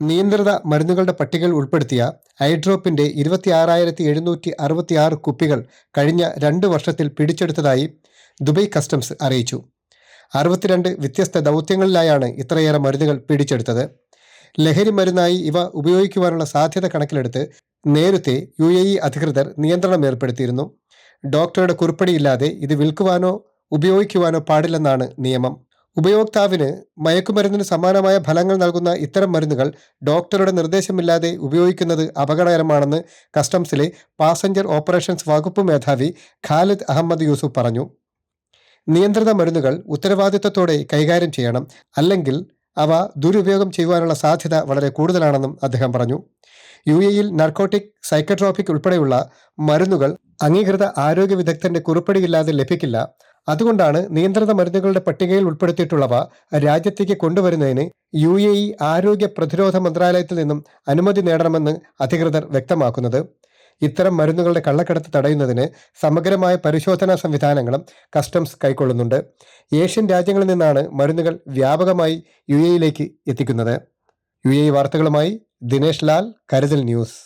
നിയന്ത്രിത മരുന്നുകളുടെ പട്ടികയിൽ ഉൾപ്പെടുത്തിയ ഐഡ്രോപ്പിന്റെ ഇരുപത്തി ആറായിരത്തി എഴുന്നൂറ്റി അറുപത്തി ആറ് കുപ്പികൾ കഴിഞ്ഞ രണ്ട് വർഷത്തിൽ പിടിച്ചെടുത്തതായി ദുബൈ കസ്റ്റംസ് അറിയിച്ചു. അറുപത്തിരണ്ട് വ്യത്യസ്ത ദൗത്യങ്ങളിലായാണ് ഇത്രയേറെ മരുന്നുകൾ പിടിച്ചെടുത്തത്. ലഹരി മരുന്നായി ഇവ ഉപയോഗിക്കുവാനുള്ള സാധ്യത കണക്കിലെടുത്ത് നേരത്തെ യു എ ഇ അധികൃതർ നിയന്ത്രണം ഏർപ്പെടുത്തിയിരുന്നു. ഡോക്ടറുടെ കുറിപ്പടിയില്ലാതെ ഇത് വിൽക്കുവാനോ ഉപയോഗിക്കുവാനോ പാടില്ലെന്നാണ് നിയമം. ഉപയോക്താവിന് മയക്കുമരുന്നിന് സമാനമായ ഫലങ്ങൾ നൽകുന്ന ഇത്തരം മരുന്നുകൾ ഡോക്ടറുടെ നിർദ്ദേശമില്ലാതെ ഉപയോഗിക്കുന്നത് അപകടകരമാണെന്ന് കസ്റ്റംസിലെ പാസഞ്ചർ ഓപ്പറേഷൻസ് വകുപ്പ് മേധാവി ഖാലിദ് അഹമ്മദ് യൂസുഫ് പറഞ്ഞു. നിയന്ത്രിത മരുന്നുകൾ ഉത്തരവാദിത്വത്തോടെ കൈകാര്യം ചെയ്യണം. അല്ലെങ്കിൽ അവ ദുരുപയോഗം ചെയ്യുവാനുള്ള സാധ്യത വളരെ കൂടുതലാണെന്നും അദ്ദേഹം പറഞ്ഞു. യു എയിൽ നർക്കോട്ടിക് സൈക്കട്രോപിക് ഉൾപ്പെടെയുള്ള മരുന്നുകൾ അംഗീകൃത ആരോഗ്യ വിദഗ്ധന്റെ കുറിപ്പടിയില്ലാതെ ലഭിക്കില്ല. അതുകൊണ്ടാണ് നിയന്ത്രിത മരുന്നുകളുടെ പട്ടികയിൽ ഉൾപ്പെടുത്തിയിട്ടുള്ളവ രാജ്യത്തേക്ക് കൊണ്ടുവരുന്നതിന് യു എ ഇ ആരോഗ്യ പ്രതിരോധ മന്ത്രാലയത്തിൽ നിന്നും അനുമതി നേടണമെന്ന് അധികൃതർ വ്യക്തമാക്കുന്നത്. ഇത്തരം മരുന്നുകളുടെ കള്ളക്കടത്ത് തടയുന്നതിന് സമഗ്രമായ പരിശോധനാ സംവിധാനങ്ങളും കസ്റ്റംസ് കൈക്കൊള്ളുന്നുണ്ട്. ഏഷ്യൻ രാജ്യങ്ങളിൽ നിന്നാണ് മരുന്നുകൾ വ്യാപകമായി യു എയിലേക്ക് എത്തിക്കുന്നത്. യു എ വാർത്തകളുമായി ദിനേശ് ലാൽ കരുതൽ ന്യൂസ്.